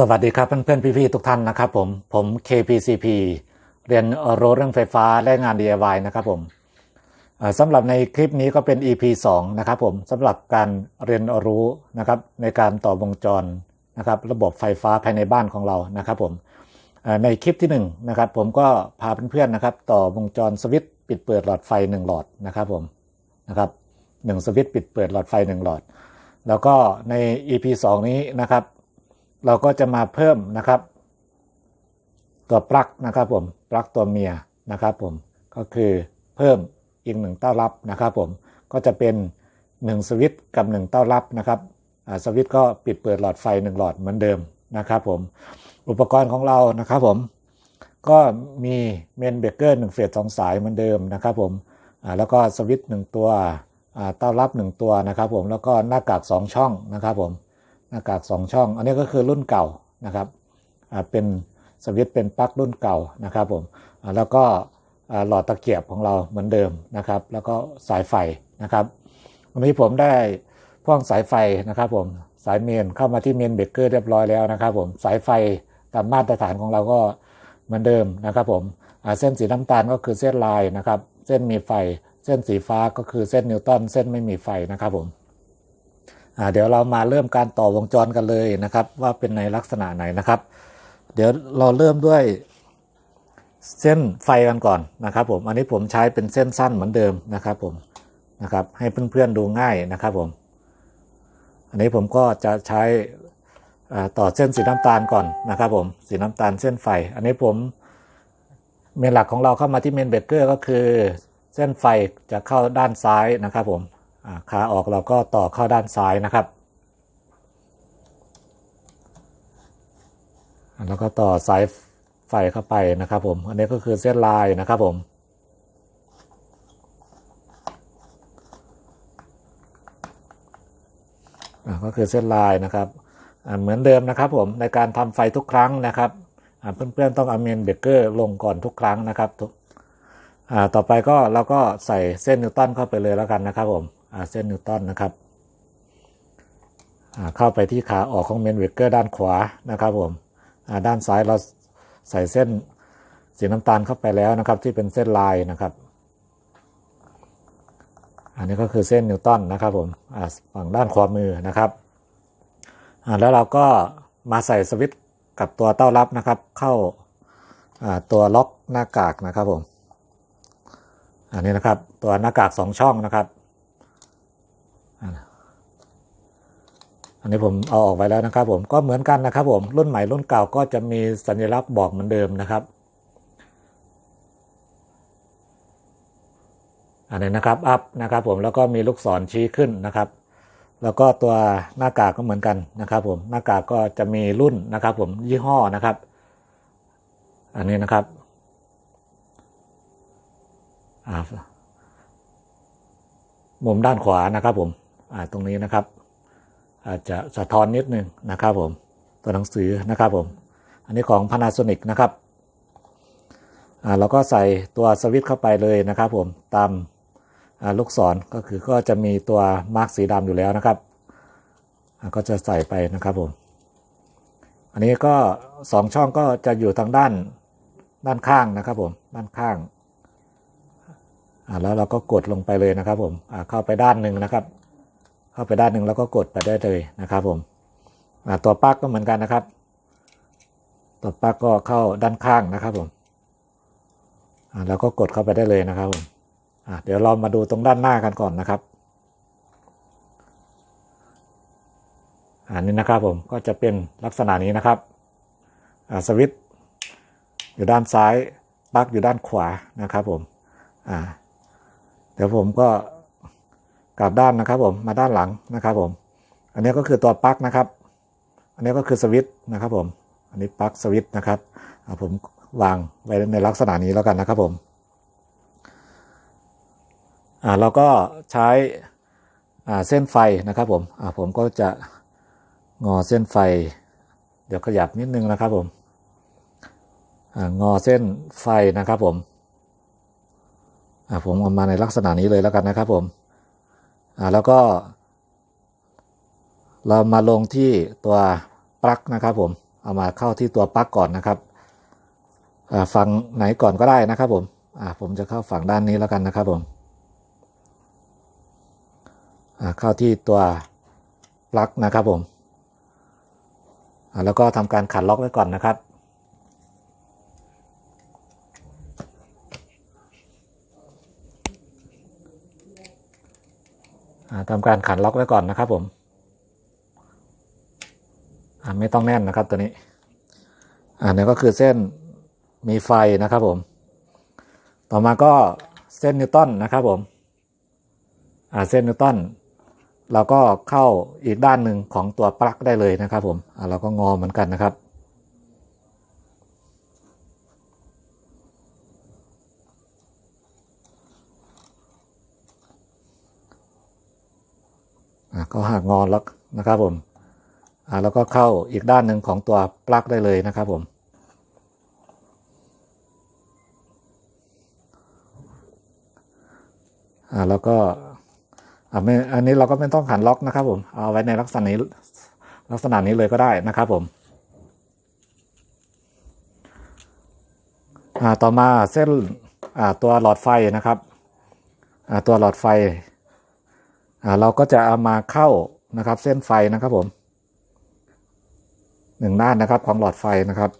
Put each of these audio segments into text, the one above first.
สวัสดีครับเพื่อนๆพี่ๆทุกท่านนะครับผมผม KPCP เรียนรู้เรื่องไฟฟ้าและงาน DIY นะครับผมสำหรับในคลิปนี้ก็เป็น EP 2 นะครับผมสำหรับการเรียนรู้นะครับในการต่อวงจรนะครับระบบไฟฟ้าภายในบ้านของเรานะครับผมในคลิปที่1นะครับผมก็พาเพื่อนๆนะครับต่อวงจรสวิตช์ปิดเปิดหลอดไฟ 1 หลอดนะครับผมนะครับหนึ่งสวิตช์ปิดเปิดหลอดไฟ 1 หลอด แล้วก็ใน EP 2 นี้นะครับ เราก็จะมาเพิ่มนะครับ ตัวปลั๊กนะครับผมปลั๊กตัวเมียนะครับผมก็คือเพิ่มอีกหนึ่งเต้ารับนะครับผมก็จะเป็น 1 สวิตช์กับ 1 เต้ารับนะครับสวิตช์ก็ปิดเปิดหลอดไฟ 1 หลอดเหมือนเดิมนะครับผมอุปกรณ์ของเรานะครับผมก็มีเมนเบรกเกอร์1เฟส2สายเหมือนเดิมนะครับผมแล้วก็สวิตช์1ตัวเต้ารับ 1 ตัวนะครับผมแล้วก็หน้ากาก2ช่องนะครับผม หน้ากาก 2 ช่อง อันนี้ก็คือรุ่นเก่านะครับเป็นสวิตเป็นปลั๊กรุ่นเก่านะครับผมแล้วก็หลอดตะเกียบของเราเหมือนเดิมนะครับ แล้วก็สายไฟนะครับวันนี้ผมได้พ่วงสายไฟนะครับผมสายเมนเข้ามาที่เมนเบรกเกอร์เรียบร้อยแล้วนะครับผมสายไฟตามมาตรฐานของเราก็เหมือนเดิมนะครับผมเส้นสีน้ำตาลก็คือเส้นลายนะครับ เส้นมีไฟ เส้นสีฟ้าก็คือเส้นนิวตันเส้นไม่มีไฟนะครับผม เดี๋ยวเรามาเริ่มการต่อวงจรกันเลยนะครับ ว่าเป็นในลักษณะไหนนะครับ เดี๋ยวเราเริ่มด้วยเส้นไฟกันก่อนนะครับ ผมอันนี้ผมใช้เป็นเส้นสั้นเหมือนเดิมนะครับผมนะครับ ให้เพื่อนๆดูง่ายนะครับผม อันนี้ผมก็จะใช้ต่อเส้นสีน้ำตาลก่อนนะครับ ผมสีน้ำตาลเส้นไฟ อันนี้ผมเมนหลักของเราเข้ามาที่เมนเบรกเกอร์ก็คือ เส้นไฟจะเข้าด้านซ้ายนะครับผม ขาออกเราก็ต่อเข้าด้านซ้ายนะครับ แล้วก็ต่อสายไฟเข้าไปนะครับผม อันนี้ก็คือเส้นลายนะครับผมอ่าก็คือเส้นลายนะครับอ่าเหมือนเดิมนะครับผมในการทำไฟทุกครั้งนะครับอ่าเพื่อนๆต้องเอาเมนเบเกอร์ลงก่อนทุกครั้งนะครับทุกอ่าต่อไปก็เราก็ใส่เส้นนิวตันเข้าไปเลยแล้วกันนะครับผม เส้นนิวตันนะครับเข้าไปที่ขาออกของเมนเบรกเกอร์ด้านขวานะครับผมด้านซ้ายเราใส่เส้นสีน้ำตาลเข้าไปแล้วนะครับ ที่เป็นเส้นลายนะครับ อันนี้ก็คือเส้นนิวตันนะครับผมฝั่งด้านขวามือนะครับแล้วเราก็มาใส่สวิตช์กับตัวเต้ารับนะครับ เข้าอ่าตัวล็อกหน้ากากนะครับผม อันนี้นะครับตัวหน้ากากสองช่องนะครับอ่า อันนี้ผมเอาออกไปแล้วนะครับผมก็เหมือนกันนะครับผมรุ่นใหม่รุ่นเก่าก็จะมีสัญลักษณ์บอกเหมือนเดิมนะครับ อันนี้นะครับอัพนะครับผมแล้วก็มีลูกศรชี้ขึ้นนะครับ แล้วก็ตัวหน้ากากก็เหมือนกันนะครับ ผมหน้ากากก็จะมีรุ่นนะครับ ผมยี่ห้อนะครับ อันนี้นะครับมุมด้านขวานะครับผมตรงนี้นะครับ อาจจะสะท้อนนิดนึงนะครับผมตัวหนังสือนะครับผม อันนี้ของ Panasonic นะครับอ่าเราก็ใส่ตัวสวิตช์เข้าไปเลยนะครับผมตามาลูกศรก็คือก็จะมีตัวมาร์กสีดำอยู่แล้วนะครับอ่าก็จะใส่ไปนะครับผม อันนี้ก็สองช่องก็จะอยู่ทางด้านด้านข้างนะครับผมด้านข้างอ่าแล้วเราก็กดลงไปเลยนะครับผมอ่าเข้าไปด้านหนึ่งนะครับ เข้าไปด้านหนึ่งแล้วก็กดไปได้เลยนะครับผมตัวปลั๊กก็เหมือนกันนะครับ ตัวปลั๊กก็เข้าด้านข้างนะครับผมแล้วก็กดเข้าไปได้เลยนะครับผมเดี๋ยวเรามาดูตรงด้านหน้ากันก่อนนะครับอันนี้นะครับผมก็จะเป็นลักษณะนี้นะครับสวิตช์อยู่ด้านซ้ายปลั๊กอยู่ด้านขวานะครับผมเดี๋ยวผมก็ กลับด้านนะครับผมมาด้านหลังนะครับผม อันนี้ก็คือตัวปลั๊กนะครับ อันนี้ก็คือสวิตช์นะครับผม อันนี้ปลั๊กสวิตช์นะครับผมวางไว้ในลักษณะนี้แล้วกันนะครับผมเราก็ใช้เส้นไฟนะครับผมผมก็จะงอเส้นไฟ เดี๋ยวขยับนิดนึงนะครับผมงอเส้นไฟนะครับผมผมเอามาในลักษณะนี้เลยแล้วกันนะครับผม แล้วก็ เรามาลงที่ตัวปลั๊กนะครับผม เอามาเข้าที่ตัวปลั๊กก่อนนะครับอ่าฝั่งไหนก่อนก็ได้นะครับผมอ่าผมจะเข้าฝั่งด้านนี้แล้วกันนะครับผมอ่าเข้าที่ตัวปลั๊กนะครับผมอ่าแล้วก็ทำการขันล็อกไว้ก่อนนะครับ ทำการขันล็อกไว้ก่อนนะครับผมอ่าไม่ต้องแน่นนะครับตัวนี้อ่าเนี่ยก็คือเส้นมีไฟนะครับผม ต่อมาก็เส้นนิวตันนะครับผมอ่าเส้นนิวตันเราก็เข้าอีกด้านหนึ่งของตัวปลั๊กได้เลยนะครับผมอ่าเราก็งอเหมือนกันนะครับ ก็หักงอนแล้วนะครับผมอ่าแล้วก็เข้าอีกด้านหนึ่งของตัวปลั๊กได้เลยนะครับผมอ่าแล้วก็อ่าไม่อันนี้เราก็ไม่ต้องขันล็อกนะครับผมเอาไว้ในลักษณะนี้ลักษณะนี้เลยก็ได้นะครับผมอ่าต่อมาเส้นอ่าตัวหลอดไฟนะครับอ่าตัวหลอดไฟ เราก็จะเอามาเข้านะครับเส้นไฟนะครับผมหนึ่งด้านนะครับของหลอดไฟนะครับ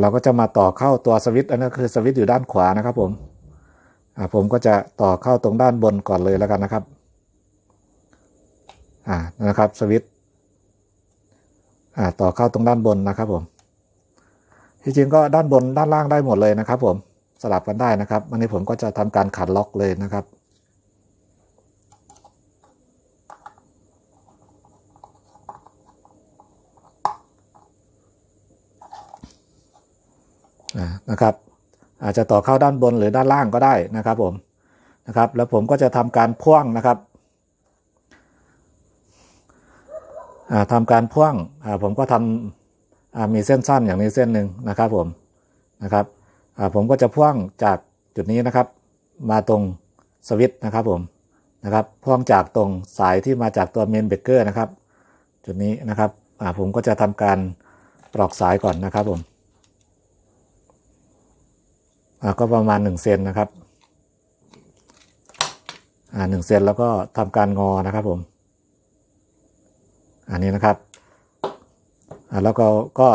เราก็จะมาต่อเข้าตัวสวิตช์อันนี้คือสวิตช์อยู่ด้านขวานะครับผมผมก็จะต่อเข้าตรงด้านบนก่อนเลยแล้วกันนะครับอ่านะครับสวิตช์อ่าต่อเข้าตรงด้านบนนะครับผมที่จริงก็ด้านบนด้านล่างได้หมดเลยนะครับ ผมสลับกันได้นะครับวันนี้ผมก็จะทำการขันล็อกเลยนะครับ นะครับ อาจจะต่อเข้าด้านบนหรือด้านล่างก็ได้นะครับผมนะครับ แล้วผมก็จะทำการพ่วงนะครับอ่าทำการพ่วงผมก็ทำอ่ามีเส้นสั้นอย่างนี้เส้นหนึ่งนะครับผมนะครับผมก็จะพ่วงจากจุดนี้นะครับ มาตรงสวิตช์นะครับผมนะครับพ่วงจากตรงสายที่มาจากตัวเมนเบเกอร์นะครับ จุดนี้นะครับผมก็จะทำการปลอกสายก่อนนะครับผม ก็ประมาณ1เซนนะครับอ่าหนึ่งเซนแล้วก็ทำการงอนะครับผม อันนี้นะครับอ่าแล้วก็ก็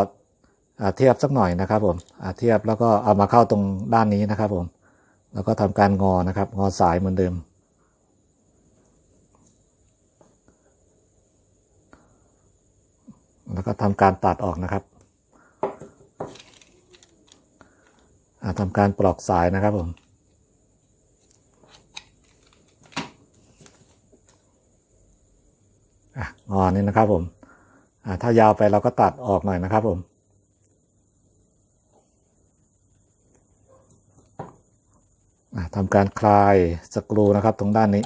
เทียบสักหน่อยนะครับผมเทียบแล้วก็เอามาเข้าตรงด้านนี้นะครับผม แล้วก็ทำการงอนะครับ งอสายเหมือนเดิม แล้วก็ทำการตัดออกนะครับ อ่า ทำการปลอกสายนะครับผมอะงอนี่นะครับผมอ่าถ้ายาวไปเราก็ตัดออกหน่อยนะครับผมอะทำการคลายสกรูนะครับตรงด้านนี้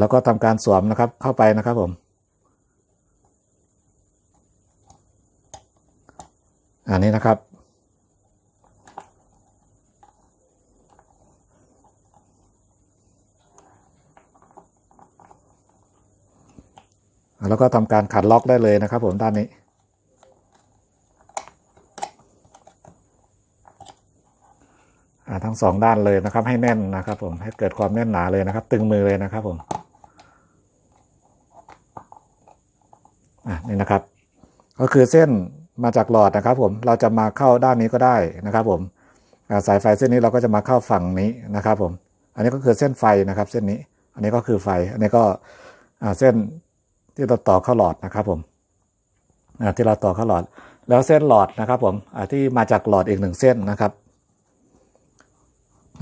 แล้วก็ทำการสวมนะครับเข้าไปนะครับผมอันนี้นะครับ แล้วก็ทำการขัดล็อกได้เลยนะครับผมด้านนี้ อ่า ทั้งสองด้านเลยนะครับ ให้แน่นนะครับ ผมให้เกิดความแน่นหนาเลยนะครับ ตึงมือเลยนะครับผมอะนี่นะครับ ก็คือเส้นมาจากหลอดนะครับ ผมเราจะมาเข้าด้านนี้ก็ได้นะครับ ผมสายไฟเส้นนี้เราก็จะมาเข้าฝั่งนี้นะครับ ผม อันนี้ก็คือเส้นไฟนะครับ เส้นนี้ อันนี้ก็คือไฟ อันนี้ก็เส้นที่เราต่อเข้าหลอดนะครับ ผมที่เราต่อเข้าหลอด แล้วเส้นหลอดนะครับ ผมที่มาจากหลอดอีกหนึ่งเส้นนะครับ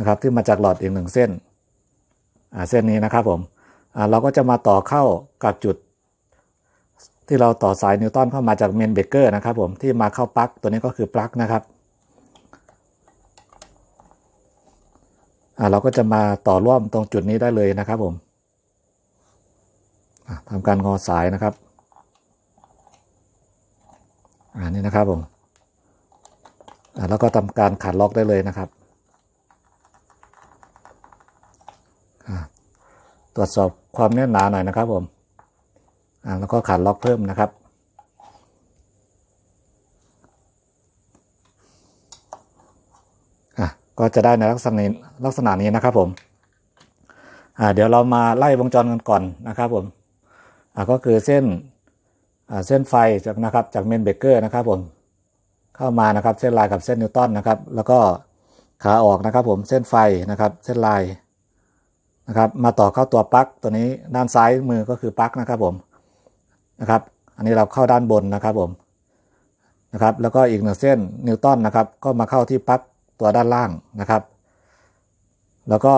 นะครับ ที่มาจากหลอดอีกหนึ่งเส้นเส้นนี้นะครับผมเราก็จะมาต่อเข้ากับจุด ที่เราต่อสายนิวตันเข้ามาจากเมนเบเกอร์นะครับผมที่มาเข้าปลั๊กตัวนี้ก็คือปลั๊กนะครับเราก็จะมาต่อร่วมตรงจุดนี้ได้เลยนะครับผมทำการงอสายนะครับอ่านี่นะครับผมแล้วก็ทำการขัดล็อกได้เลยนะครับ รวจสอบความแน่นหนาหน่อยนะครับผมอ่าแล้วก็ขาดล็อกเพิ่มนะครับอะก็จะได้ในลักษณะนี้ลักษณะนี้นะครับผมอ่าเดี๋ยวเรามาไล่วงจรกันก่อนนะครับผมอ่าก็คือเส้นอ่าเส้นไฟจากนะครับจากเมนเบเกอร์นะครับผมเข้ามานะครับเส้นลายกับเส้นนิวตันนะครับ แล้วก็ขาออกนะครับผมเส้นไฟนะครับ เส้นลาย นะครับ มาต่อเข้าตัวปลั๊กตัวนี้ด้านซ้ายมือก็คือปลั๊กนะครับผมนะครับ อันนี้เราเข้าด้านบนนะครับผมนะครับ แล้วก็อีกหนึ่งเส้นนิวตันนะครับ ก็มาเข้าที่ปลั๊กตัวด้านล่างนะครับ แล้วก็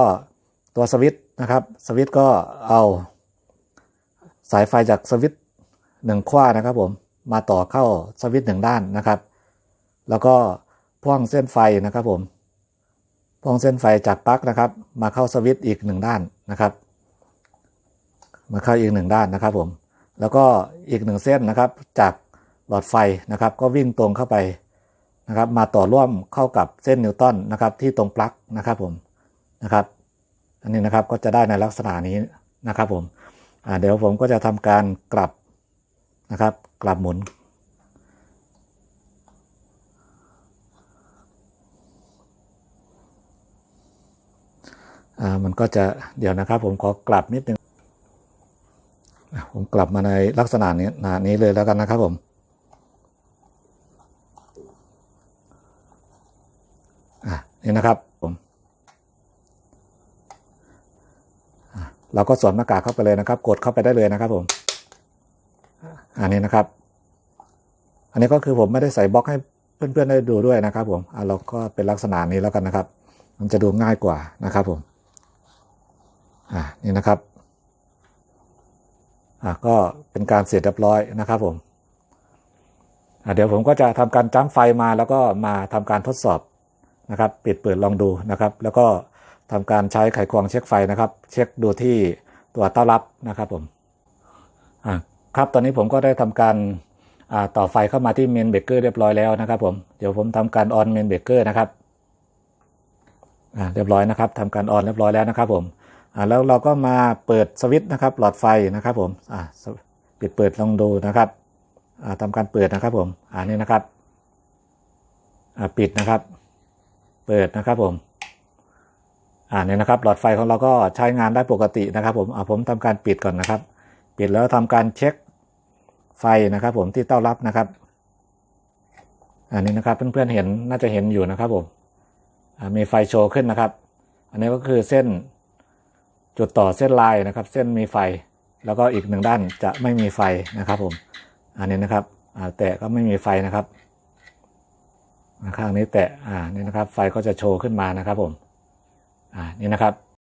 ตัวสวิตช์นะครับสวิตช์ก็เอาสายไฟจากสวิตช์หนึ่งขั้วนะครับผมมาต่อเข้าสวิตช์หนึ่งด้านนะครับ แล้วก็พ่วงเส้นไฟนะครับผม พ่วงเส้นไฟจากปลั๊กนะครับ มาเข้าสวิตช์อีกหนึ่งด้านนะครับ มาเข้าอีกหนึ่งด้านนะครับผมแล้วก็อีกหนึ่งเส้นนะครับจากหลอดไฟนะครับ ก็วิ่งตรงเข้าไปนะครับ มาต่อร่วมเข้ากับเส้นนิวตันนะครับที่ตรงปลั๊กนะครับผมนะครับ อันนี้นะครับก็จะได้ในลักษณะนี้นะครับผมเดี๋ยวผมก็จะทำการกลับนะครับ กลับหมุน มันก็จะเดี๋ยวนะครับ ผมขอกลับนิดนึงผมกลับมาในลักษณะนี้นานี้เลยแล้วกันนะครับผม อะนี่นะครับผมเราก็สวมหน้ากากเข้าไปเลยนะครับ กดเข้าไปได้เลยนะครับผม อันนี้นะครับ อันนี้ก็คือผมไม่ได้ใส่บล็อกให้เพื่อนๆได้ดูด้วยนะครับ ผมเราก็เป็นลักษณะนี้แล้วกันนะครับ มันจะดูง่ายกว่านะครับผม อ่านี่นะครับอ่าก็เป็นการเสร็จเรียบร้อยนะครับผมอ่าเดี๋ยวผมก็จะทำการจ้ำไฟมาแล้วก็มาทำการทดสอบนะครับ ปิดเปิดลองดูนะครับ แล้วก็ทำการใช้ไขควงเช็คไฟนะครับ เช็คดูที่ตัวเต้ารับนะครับผมอ่าครับตอนนี้ผมก็ได้ทำการอ่าต่อไฟเข้ามาที่เมนเบเกอร์เรียบร้อยแล้วนะครับผมเดี๋ยวผมทำการออนเมนเบเกอร์นะครับอ่าเรียบร้อยนะครับทำการออนเรียบร้อยแล้วนะครับผม แล้วเราก็มาเปิดสวิตช์นะครับหลอดไฟนะครับผมอ่าปิดเปิดลองดูนะครับอ่าทำการเปิดนะครับผมอ่านี่นะครับอ่าปิดนะครับ เปิดนะครับผมอ่านี่นะครับ หลอดไฟของเราก็ใช้งานได้ปกตินะครับ ผมอ่าผมทำการปิดก่อนนะครับ ปิดแล้วทำการเช็คไฟนะครับผมที่เต้ารับนะครับ อันนี้นะครับเพื่อนๆเห็นน่าจะเห็นอยู่นะครับผมอ่ามีไฟโชว์ขึ้นนะครับ อันนี้ก็คือเส้น จุดต่อเส้นลายนะครับ เส้นมีไฟ แล้วก็อีกหนึ่งด้านจะไม่มีไฟนะครับผม อันนี้นะครับแตะก็ไม่มีไฟนะครับ ข้างนี้แตะอ่านี่นะครับ ไฟก็จะโชว์ขึ้นมานะครับผม อ่านี่นะครับ